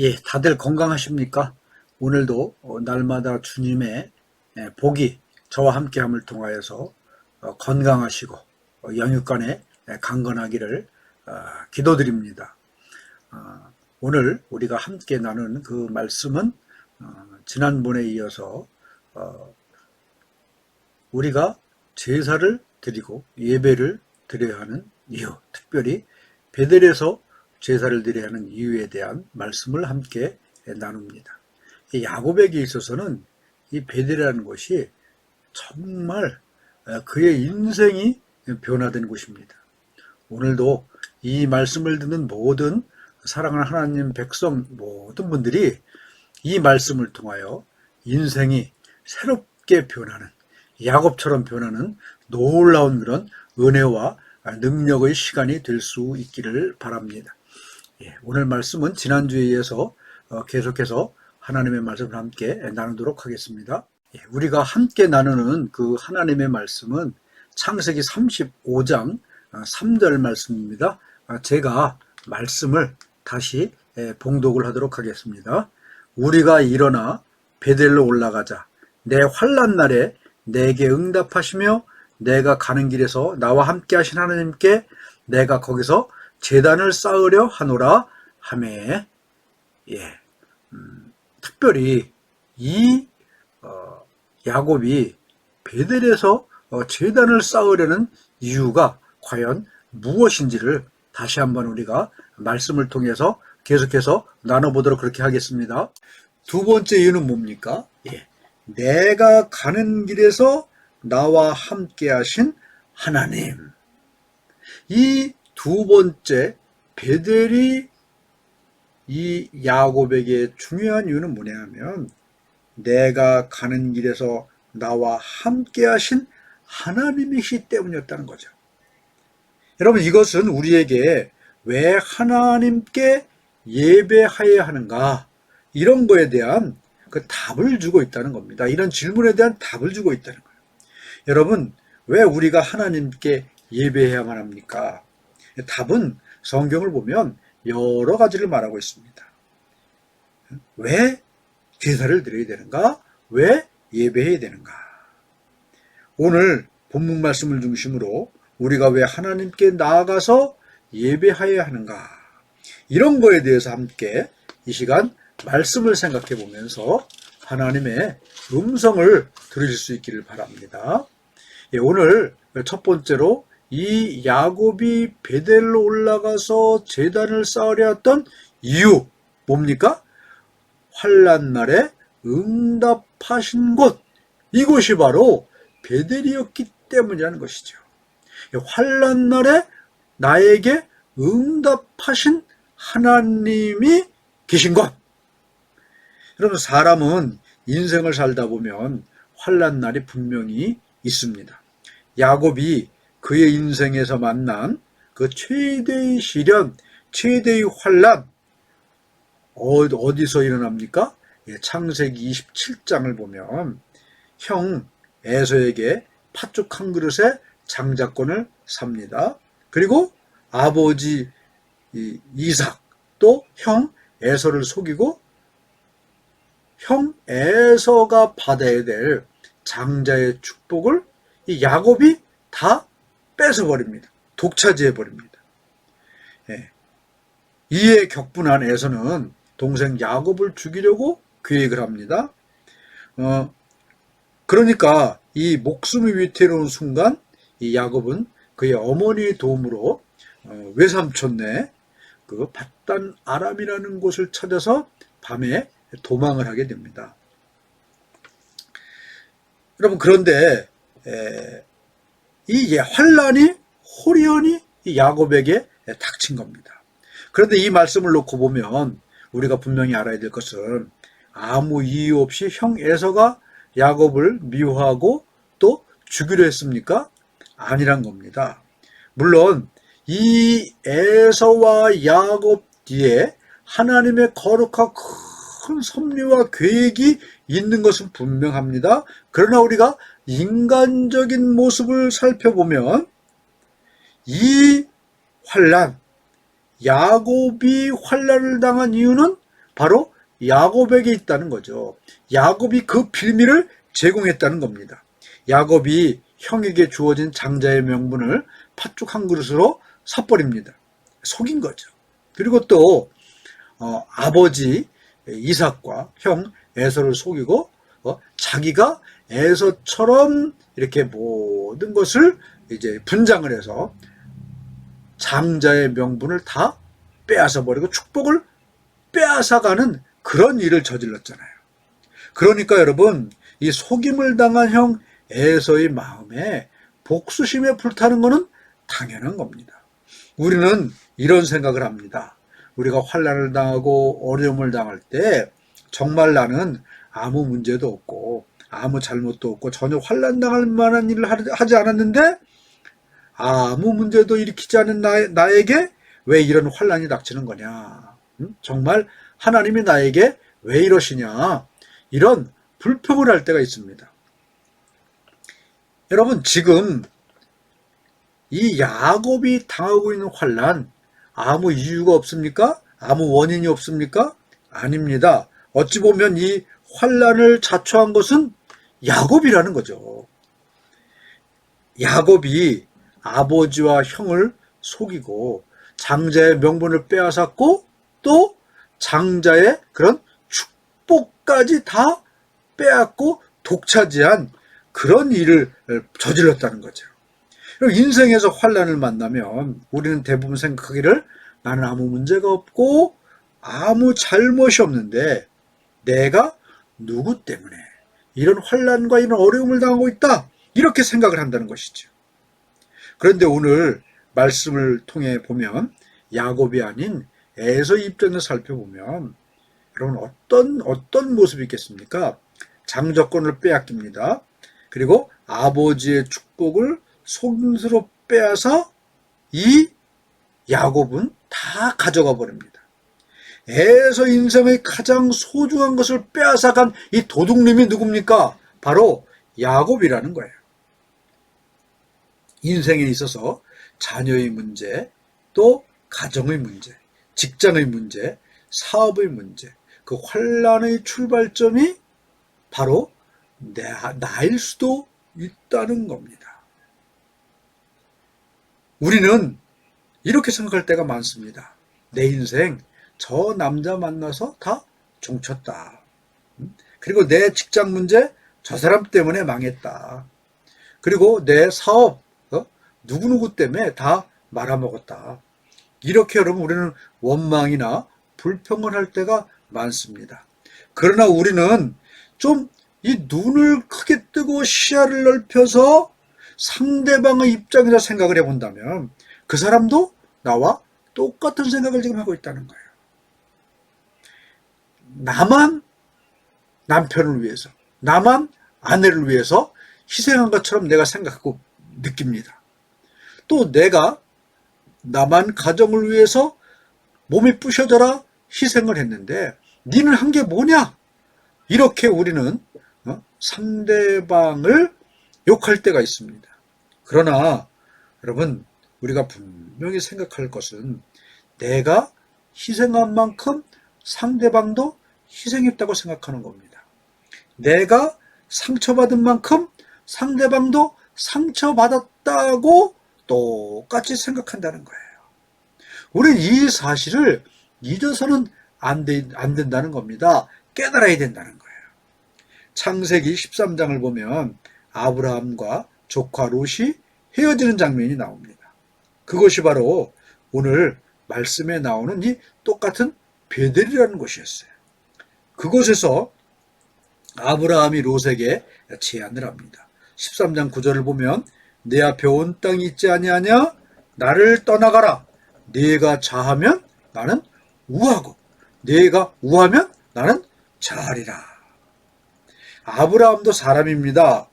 예, 다들 건강하십니까? 오늘도 어, 날마다 주님의 예, 복이 저와 함께함을 통하여서 어, 건강하시고 어, 영육간에 예, 강건하기를 어, 기도드립니다. 어, 오늘 우리가 함께 나눈 그 말씀은 어, 지난번에 이어서 어, 우리가 제사를 드리고 예배를 드려야 하는 이유, 특별히 베델에서 제사를 드려야 하는 이유에 대한 말씀을 함께 나눕니다. 이 야곱에게 있어서는 이 베델이라는 곳이 정말 그의 인생이 변화된 곳입니다. 오늘도 이 말씀을 듣는 모든 사랑하는 하나님 백성 모든 분들이 이 말씀을 통하여 인생이 새롭게 변하는 야곱처럼 변하는 놀라운 그런 은혜와 능력의 시간이 될 수 있기를 바랍니다. 예, 오늘 말씀은 지난주에 이어서 어, 계속해서 하나님의 말씀을 함께 나누도록 하겠습니다. 예, 우리가 함께 나누는 그 하나님의 말씀은 창세기 35장 3절 말씀입니다. 아, 제가 말씀을 다시 예, 봉독을 하도록 하겠습니다. 우리가 일어나 베델로 올라가자. 내 환란 날에 내게 응답하시며 내가 가는 길에서 나와 함께 하신 하나님께 내가 거기서 재단을 쌓으려 하노라 하매 예, 음, 특별히 이 어, 야곱이 베델에서 어, 재단을 쌓으려는 이유가 과연 무엇인지를 다시 한번 우리가 말씀을 통해서 계속해서 나눠보도록 그렇게 하겠습니다. 두 번째 이유는 뭡니까? 예, 내가 가는 길에서 나와 함께 하신 하나님. 이 두 번째 베델이 이 야곱에게 중요한 이유는 뭐냐면 내가 가는 길에서 나와 함께 하신 하나님이시 때문이었다는 거죠. 여러분 이것은 우리에게 왜 하나님께 예배하여야 하는가 이런 거에 대한 그 답을 주고 있다는 겁니다. 이런 질문에 대한 답을 주고 있다는 거예요. 여러분 왜 우리가 하나님께 예배해야만 합니까? 답은 성경을 보면 여러 가지를 말하고 있습니다. 왜 제사를 드려야 되는가? 왜 예배해야 되는가? 오늘 본문 말씀을 중심으로 우리가 왜 하나님께 나아가서 예배하여야 하는가? 이런 거에 대해서 함께 이 시간 말씀을 생각해 보면서 하나님의 음성을 들으실 수 있기를 바랍니다. 예, 오늘 첫 번째로 이 야곱이 베델로 올라가서 재단을 쌓으려 했던 이유 뭡니까? 환란 날에 응답하신 곳 이곳이 바로 베델이었기 때문이라는 것이죠. 환란 날에 나에게 응답하신 하나님이 계신 곳. 여러분 사람은 인생을 살다 보면 환란 날이 분명히 있습니다. 야곱이 그의 인생에서 만난 그 최대의 시련, 최대의 환란 어디서 일어납니까? 예, 창세기 27장을 보면 형 에서에게 팥죽 한 그릇에 장자권을 삽니다. 그리고 아버지 이삭 또 형 에서를 속이고 형 에서가 받아야 될 장자의 축복을 이 야곱이 다 뺏어버립니다. 독차지해버립니다. 예. 이에 격분한 에서는 동생 야곱을 죽이려고 계획을 합니다. 어, 그러니까 이 목숨이 위태로운 순간 이 야곱은 그의 어머니의 도움으로 어, 외삼촌네 그 바단 아람이라는 곳을 찾아서 밤에 도망을 하게 됩니다. 여러분 그런데 에, 이 환란이 호리언이 야곱에게 닥친 겁니다. 그런데 이 말씀을 놓고 보면 우리가 분명히 알아야 될 것은 아무 이유 없이 형 에서가 야곱을 미워하고 또 죽이려 했습니까? 아니란 겁니다. 물론 이 에서와 야곱 뒤에 하나님의 거룩한 큰 섭리와 계획이 있는 것은 분명합니다. 그러나 우리가 인간적인 모습을 살펴보면 이 환란, 야곱이 환란을 당한 이유는 바로 야곱에게 있다는 거죠. 야곱이 그 빌미를 제공했다는 겁니다. 야곱이 형에게 주어진 장자의 명분을 팥죽 한 그릇으로 사버립니다. 속인 거죠. 그리고 또 어, 아버지 이삭과 형 에서를 속이고 어, 자기가 에서처럼 이렇게 모든 것을 이제 분장을 해서 장자의 명분을 다 빼앗아 버리고 축복을 빼앗아가는 그런 일을 저질렀잖아요. 그러니까 여러분 이 속임을 당한 형 에서의 마음에 복수심에 불타는 것은 당연한 겁니다. 우리는 이런 생각을 합니다. 우리가 환란을 당하고 어려움을 당할 때 정말 나는 아무 문제도 없고 아무 잘못도 없고 전혀 환란 당할 만한 일을 하지 않았는데 아무 문제도 일으키지 않은 나, 에게왜 이런 환란이 닥치는 거냐? 음? 정말 하나님이 나에게 왜 이러시냐? 이런 불평을 할 때가 있습니다. 여러분 지금 이 야곱이 당하고 있는 환란 아무 이유가 없습니까? 아무 원인이 없습니까? 아닙니다. 어찌 보면 이 환란을 자초한 것은 야곱이라는 거죠. 야곱이 아버지와 형을 속이고 장자의 명분을 빼앗았고 또 장자의 그런 축복까지 다 빼앗고 독차지한 그런 일을 저질렀다는 거죠. 인생에서 환란을 만나면 우리는 대부분 생각하기를 나는 아무 문제가 없고 아무 잘못이 없는데 내가 누구 때문에 이런 환란과 이런 어려움을 당하고 있다 이렇게 생각을 한다는 것이죠. 그런데 오늘 말씀을 통해 보면 야곱이 아닌 에서 입장에서 살펴보면 여러분 어떤 어떤 모습이 있겠습니까? 장조건을 빼앗깁니다. 그리고 아버지의 축복을 속임수로 빼앗아 이 야곱은 다 가져가 버립니다. 에서 인생의 가장 소중한 것을 빼앗아간 이 도둑님이 누굽니까? 바로 야곱이라는 거예요. 인생에 있어서 자녀의 문제, 또 가정의 문제, 직장의 문제, 사업의 문제, 그 환란의 출발점이 바로 나일 수도 있다는 겁니다. 우리는 이렇게 생각할 때가 많습니다. 내 인생 저 남자 만나서 다 종쳤다. 그리고 내 직장 문제 저 사람 때문에 망했다. 그리고 내 사업 어? 누구누구 때문에 다 말아먹었다. 이렇게 여러분 우리는 원망이나 불평을 할 때가 많습니다. 그러나 우리는 좀 이 눈을 크게 뜨고 시야를 넓혀서 상대방의 입장에서 생각을 해본다면 그 사람도 나와 똑같은 생각을 지금 하고 있다는 거예요. 나만 남편을 위해서, 나만 아내를 위해서 희생한 것처럼 내가 생각하고 느낍니다. 또 내가 나만 가정을 위해서 몸이 부셔져라 희생을 했는데 니는 한 게 뭐냐? 이렇게 우리는 어? 상대방을 욕할 때가 있습니다. 그러나 여러분 우리가 분명히 생각할 것은 내가 희생한 만큼 상대방도 희생했다고 생각하는 겁니다. 내가 상처받은 만큼 상대방도 상처받았다고 똑같이 생각한다는 거예요. 우리는 이 사실을 잊어서는 안, 되, 안 된다는 겁니다. 깨달아야 된다는 거예요. 창세기 13장을 보면 아브라함과 조카 롯이 헤어지는 장면이 나옵니다. 그것이 바로 오늘 말씀에 나오는 이 똑같은 베델이라는 곳이었어요. 그곳에서 아브라함이 롯에게 제안을 합니다. 13장 9절을 보면 내 앞에 온 땅이 있지 아니하냐? 나를 떠나가라. 네가 자하면 나는 우하고 네가 우하면 나는 자하리라. 아브라함도 사람입니다.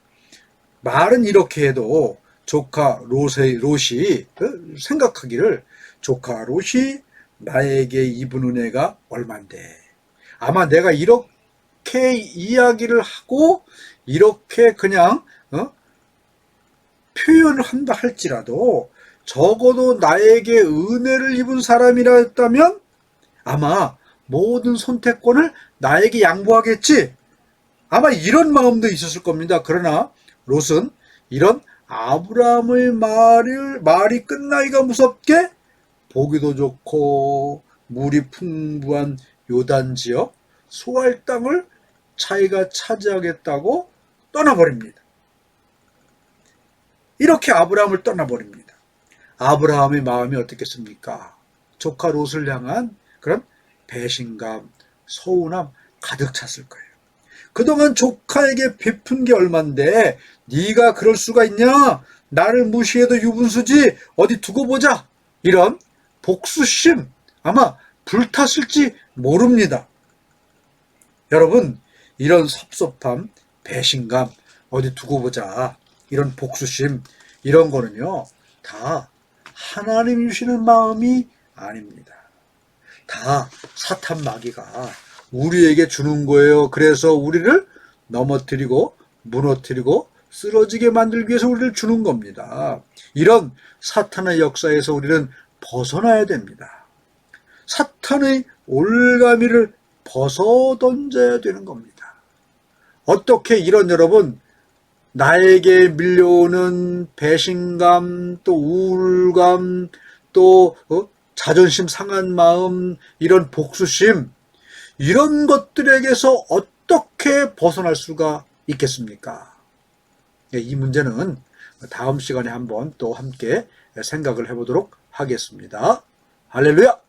말은 이렇게 해도 조카 롯의 롯이 그 생각하기를 조카 롯이 나에게 입은 은혜가 얼만데 아마 내가 이렇게 이야기를 하고 이렇게 그냥 어? 표현을 한다 할지라도 적어도 나에게 은혜를 입은 사람이라 했다면 아마 모든 선택권을 나에게 양보하겠지. 아마 이런 마음도 있었을 겁니다. 그러나 롯은 이런 아브라함의 말을, 말이 끝나기가 무섭게 보기도 좋고 물이 풍부한 요단 지역 소알 땅을 자기가 차지하겠다고 떠나버립니다. 이렇게 아브라함을 떠나버립니다. 아브라함의 마음이 어떻겠습니까? 조카 롯을 향한 그런 배신감, 서운함 가득 찼을 거예요. 그동안 조카에게 베푼 게 얼만데 네가 그럴 수가 있냐? 나를 무시해도 유분수지 어디 두고 보자. 이런 복수심 아마 불탔을지 모릅니다. 여러분 이런 섭섭함, 배신감 어디 두고 보자. 이런 복수심 이런 거는요 다 하나님 주시는 마음이 아닙니다. 다 사탄 마귀가 우리에게 주는 거예요. 그래서 우리를 넘어뜨리고 무너뜨리고 쓰러지게 만들기 위해서 우리를 주는 겁니다. 이런 사탄의 역사에서 우리는 벗어나야 됩니다. 사탄의 올가미를 벗어 던져야 되는 겁니다. 어떻게 이런 여러분 나에게 밀려오는 배신감 또 우울감 또 어? 자존심 상한 마음 이런 복수심 이런 것들에게서 어떻게 벗어날 수가 있겠습니까? 예, 이 문제는 다음 시간에 한번 또 함께 생각을 해보도록 하겠습니다. 할렐루야!